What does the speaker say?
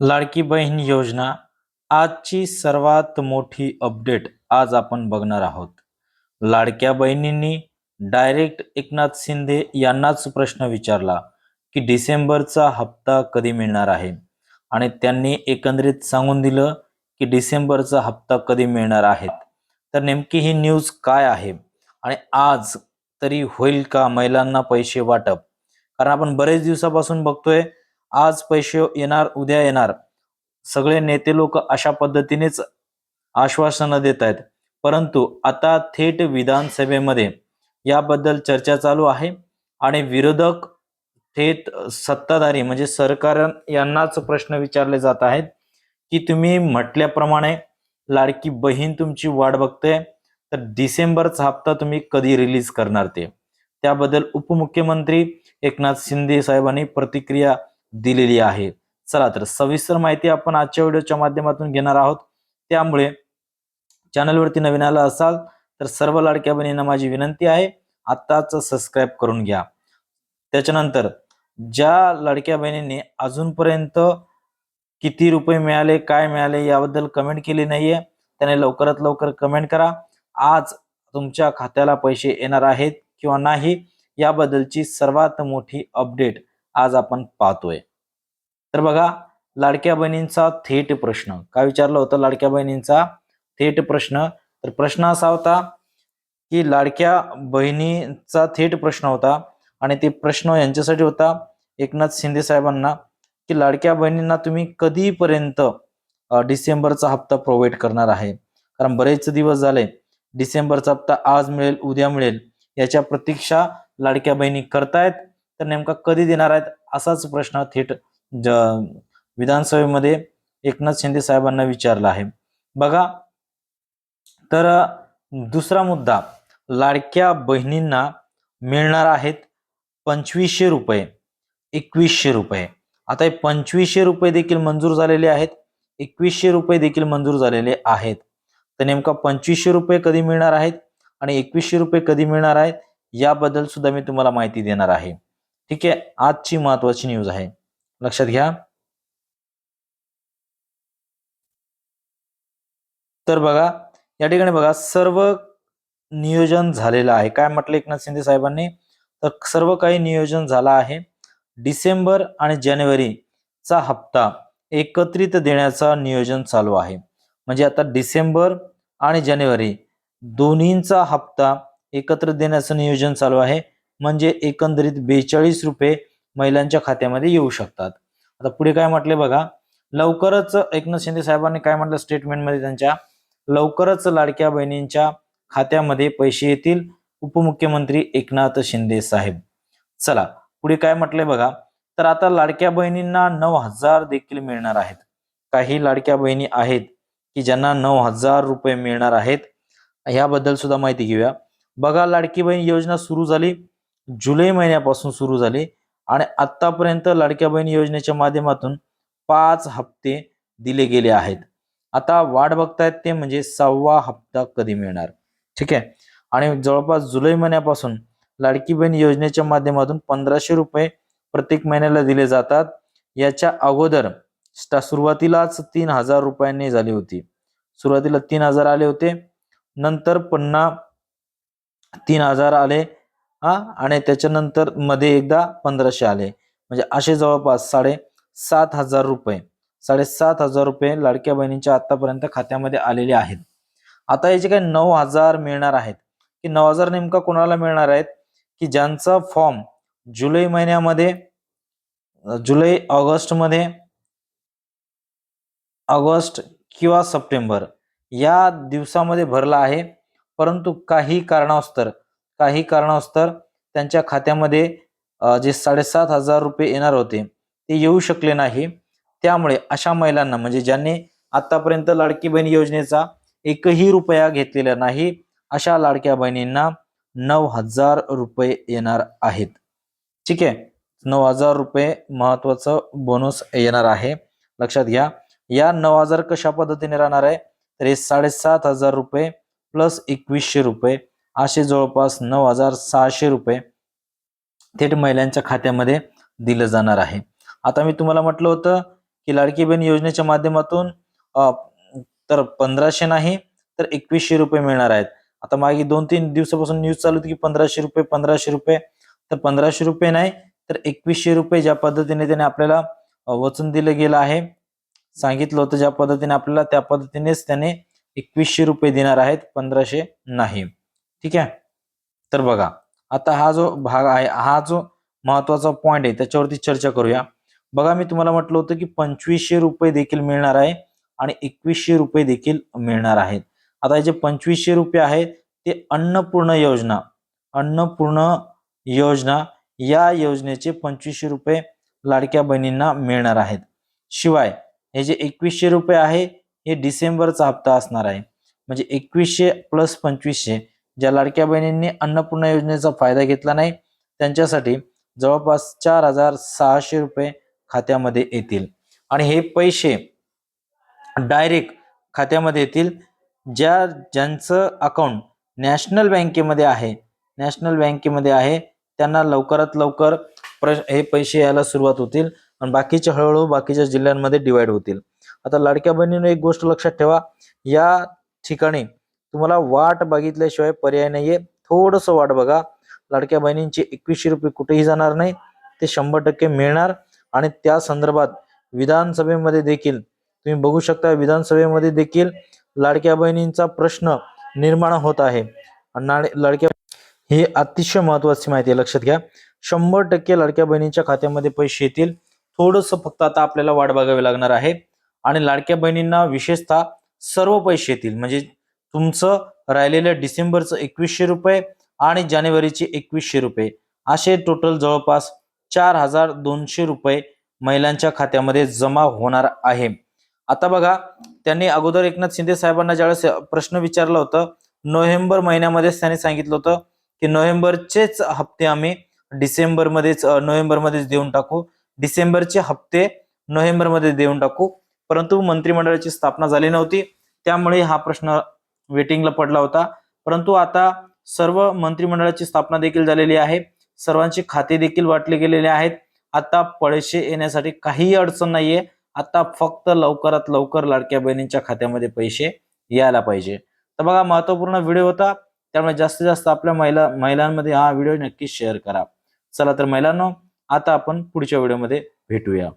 लाडकी बहीण योजना आजची सर्वात मोठी अपडेट आज आपण बघणार आहोत. लाडक्या बहिणींनी डायरेक्ट एकनाथ शिंदे यांनाच प्रश्न विचारला की डिसेंबरचा हप्ता कधी मिळणार आहे? आणि त्यांनी एकंदरीत सांगून दिलं की डिसेंबरचा हप्ता कधी मिळणार आहेत तर नेमकी ही न्यूज काय आहे? आणि आज तरी होईल का महिलांना पैसे वाटप? कारण आपण बरेच दिवसापासून बघतोय आज पैसे येणार उद्या येणार. सगळे नेते लोक अशा पद्धतीनेच आश्वासनं देत आहेत. परंतु आता थेट विधानसभेमध्ये याबद्दल चर्चा चालू आहे आणि विरोधक थेट सत्ताधारी म्हणजे सरकार यांनाच प्रश्न विचारले जात आहेत की तुम्ही म्हटल्याप्रमाणे लाडकी बहीण तुमची वाट बघते तर डिसेंबरचा हप्ता तुम्ही कधी रिलीज करणार ते? त्याबद्दल उपमुख्यमंत्री एकनाथ शिंदे साहेबांनी प्रतिक्रिया दिलेली आहे. चला तर सविस्तर माहिती आपण आजच्या व्हिडिओच्या माध्यमातून घेणार आहोत. त्यामुळे चॅनलवरती नवीन आला असाल तर सर्व लाडक्या बहिणींना माझी विनंती आहे आत्ताच सबस्क्राईब करून घ्या. त्याच्यानंतर ज्या लाडक्या बहिणींनी अजूनपर्यंत किती रुपये मिळाले काय मिळाले याबद्दल कमेंट केली नाहीये त्याने लवकरात लवकर कमेंट करा. आज तुमच्या खात्याला पैसे येणार आहेत किंवा नाही याबद्दलची सर्वात मोठी अपडेट आज आपण पाहतोय. तर बघा लाडक्या बहिणींचा थेट प्रश्न. काय विचारलं होतं लाडक्या बहिणींचा? थेट प्रश्न. तर प्रश्न असा होता की लाडक्या बहिणीचा थेट प्रश्न होता आणि ते प्रश्न यांच्यासाठी होता एकनाथ शिंदे साहेबांना की लाडक्या बहिणींना तुम्ही कधीपर्यंत डिसेंबरचा हप्ता प्रोव्हाइड करणार आहे? कारण बरेच दिवस झाले डिसेंबरचा हप्ता आज मिळेल उद्या मिळेल याच्या प्रतीक्षा लाडक्या बहिणी करतायत तर नेमका कधी देणार आहेत? असाच प्रश्न थेट विधानसभेमध्ये एकनाथ शिंदे साहेबांना विचारला आहे. बघा तर दुसरा मुद्दा लाडक्या बहिणींना मिळणार आहेत पंचवीसशे रुपये एकवीसशे रुपये. आता हे पंचवीसशे रुपये देखील मंजूर झालेले आहेत एकवीसशे रुपये देखील मंजूर झालेले आहेत. तर नेमका पंचवीसशे रुपये कधी मिळणार आहेत आणि एकवीसशे रुपये कधी मिळणार आहेत याबद्दल सुद्धा मी तुम्हाला माहिती देणार आहे. ठीक आहे आजची महत्वाची न्यूज आहे. लक्षात घ्या. तर बघा या ठिकाणी बघा सर्व नियोजन झालेलं आहे. काय म्हटलं एकनाथ शिंदे साहेबांनी? तर सर्व काही नियोजन झालं आहे. डिसेंबर आणि जानेवारीचा हप्ता एकत्रित देण्याचा नियोजन चालू आहे. म्हणजे आता डिसेंबर आणि जानेवारी दोन्हींचा हप्ता एकत्र देण्याचं नियोजन चालू आहे. म्हणजे एकंदरीत बेचाळीस रुपये महिलांच्या खात्यामध्ये येऊ शकतात. आता पुढे काय म्हटले बघा लवकरच एकनाथ शिंदे साहेबांनी काय म्हटलं स्टेटमेंटमध्ये त्यांच्या? लवकरच लाडक्या बहिणींच्या खात्यामध्ये पैसे येतील उपमुख्यमंत्री एकनाथ शिंदे साहेब. चला पुढे काय म्हटलंय बघा तर आता लाडक्या बहिणींना नऊ हजार देखील मिळणार आहेत. काही लाडक्या बहिणी आहेत की ज्यांना नऊ हजार रुपये मिळणार आहेत ह्याबद्दल सुद्धा माहिती घेऊया. बघा लाडकी बहीण योजना सुरू झाली जुलै महिन्यापासून सुरू झाली. आणि आतापर्यंत लाडक्या बहीण योजनेच्या माध्यमातून पाच हप्ते दिले गेले आहेत. आता वाट बघतायत ते म्हणजे सहावा हप्ता कधी मिळणार? ठीक आहे? आणि जवळपास जुलै महिन्यापासून लाडकी बहीण योजनेच्या माध्यमातून पंधराशे रुपये प्रत्येक महिन्याला दिले जातात. याच्या अगोदर सुरुवातीलाच तीन हजार रुपयांनी झाली होती. सुरुवातीला तीन हजार आले होते. नंतर पुन्हा तीन हजार आले. हा? आणि त्याच्यानंतरमध्ये एकदा पंधराशे आले. म्हणजे असे जवळपास साडे सात हजार रुपये. साडेसात हजार रुपये लाडक्या बहिणींच्या आतापर्यंत खात्यामध्ये आलेले आहेत. आता याचे काही नऊ हजार मिळणार आहेत. की नऊ हजार नेमका कोणाला मिळणार आहेत? की ज्यांचा फॉर्म जुलै महिन्यामध्ये जुलै ऑगस्टमध्ये ऑगस्ट किंवा सप्टेंबर या दिवसामध्ये भरला आहे. परंतु काही कारणास्तव काही कारणास्तर त्यांच्या खात्यामध्ये जे साडेसात हजार रुपये येणार होते ते येऊ शकले नाही. त्यामुळे अशा महिलांना म्हणजे ज्यांनी आतापर्यंत लाडकी बहीण योजनेचा एकही रुपया घेतलेला नाही अशा लाडक्या बहिणींना नऊ हजार रुपये येणार आहेत. ठीक आहे? नऊ हजार रुपये महत्वाचं बोनस येणार आहे. लक्षात घ्या या नऊ हजार कशा पद्धतीने राहणार आहे? तर हे साडेसात हजार रुपये प्लस एकवीसशे रुपये. असे जवळपास नऊ हजार सहाशे रुपये थेट महिलांच्या खात्यामध्ये दिलं जाणार आहे. आता मी तुम्हाला म्हटलं होतं की लाडकी बहीण योजनेच्या माध्यमातून तर पंधराशे नाही तर एकवीसशे रुपये मिळणार आहेत. आता मागे दोन तीन दिवसापासून न्यूज चालू होती की पंधराशे रुपये पंधराशे रुपये. तर पंधराशे रुपये नाही तर एकवीसशे रुपये ज्या पद्धतीने त्याने आपल्याला वचून वचन दिलं गेलं आहे सांगितलं होतं ज्या पद्धतीने आपल्याला त्या पद्धतीनेच त्याने एकवीसशे रुपये देणार आहेत पंधराशे नाही. ठीक आहे? तर बघा आता हा जो भाग आहे हा जो महत्त्वाचा पॉइंट आहे त्याच्यावरती चर्चा करूया. बघा मी तुम्हाला म्हटलं होतं की पंचवीसशे रुपये देखील मिळणार आहे आणि एकवीसशे रुपये देखील मिळणार आहेत. आता हे जे पंचवीसशे रुपये आहेत ते अन्नपूर्ण योजना अन्नपूर्ण योजना या योजनेचे पंचवीसशे रुपये लाडक्या बहिणींना मिळणार आहेत. शिवाय हे जे एकवीसशे रुपये आहे हे डिसेंबरचा हप्ता असणार आहे. म्हणजे एकवीसशे प्लस पंचवीसशे ज्या लाडक्या बहिणींनी अन्नपूर्णा योजनेचा फायदा घेतला नाही त्यांच्यासाठी जवळपास चार हजार सहाशे रुपये खात्यामध्ये येतील. आणि हे पैसे डायरेक्ट खात्यामध्ये येतील ज्या ज्यांचं अकाउंट नॅशनल बँकेमध्ये आहे नॅशनल बँकेमध्ये आहे त्यांना लवकरात लवकर प्र हे पैसे यायला सुरुवात होतील आणि बाकीचे हळूहळू बाकीच्या जिल्ह्यांमध्ये डिवाईड होतील. आता लाडक्या बहिणीनं एक गोष्ट लक्षात ठेवा या ठिकाणी तुम्हाला वाट बघितल्याशिवाय पर्याय नाहीये. थोडस वाट बघा. लाडक्या बहिणींचे एकवीसशे रुपये कुठेही जाणार नाही. ते शंभर टक्के मिळणार. आणि त्या संदर्भात विधानसभेमध्ये देखील तुम्ही बघू शकता विधानसभेमध्ये देखील लाडक्या बहिणींचा प्रश्न निर्माण होत आहे. आणि लाडक्या ही अतिशय महत्वाची माहिती आहे. लक्षात घ्या. शंभर टक्के लाडक्या बहिणींच्या खात्यामध्ये पैसे येतील. थोडस फक्त आता आपल्याला वाट बघावी लागणार आहे. आणि लाडक्या बहिणींना विशेषतः सर्व पैसे येतील. म्हणजे तुमचं राहिलेलं डिसेंबरचं एकवीसशे रुपये आणि जानेवारीचे एकवीसशे रुपये. असे टोटल जवळपास चार हजार दोनशे रुपये महिलांच्या खात्यामध्ये जमा होणार आहे. आता बघा त्यांनी अगोदर एकनाथ शिंदे साहेबांना ज्यावेळेस प्रश्न विचारला होता नोव्हेंबर महिन्यामध्येच त्यांनी सांगितलं होतं की नोव्हेंबरचेच हप्ते आम्ही डिसेंबरमध्येच नोव्हेंबरमध्येच देऊन टाकू. डिसेंबरचे हप्ते नोव्हेंबरमध्ये देऊन टाकू. परंतु मंत्रिमंडळाची स्थापना झाली नव्हती. त्यामुळे हा प्रश्न वेटिंगला पडला होता. परंतु आता सर्व मंत्रिमंडळाची स्थापना देखील झालेली आहे. सर्वांची खाते देखील वाटले गेलेले आहेत. आता पैसे येण्यासाठी काहीही अडचण नाहीये. आता फक्त लवकरात लवकर लाडक्या बहिणींच्या खात्यामध्ये पैसे यायला पाहिजे. तर बघा महत्त्वपूर्ण व्हिडिओ होता. त्यामुळे जास्तीत जास्त आपल्या महिला महिलांमध्ये हा व्हिडिओ नक्की शेअर करा. चला तर महिलांनो आता आपण पुढच्या व्हिडिओमध्ये भेटूया.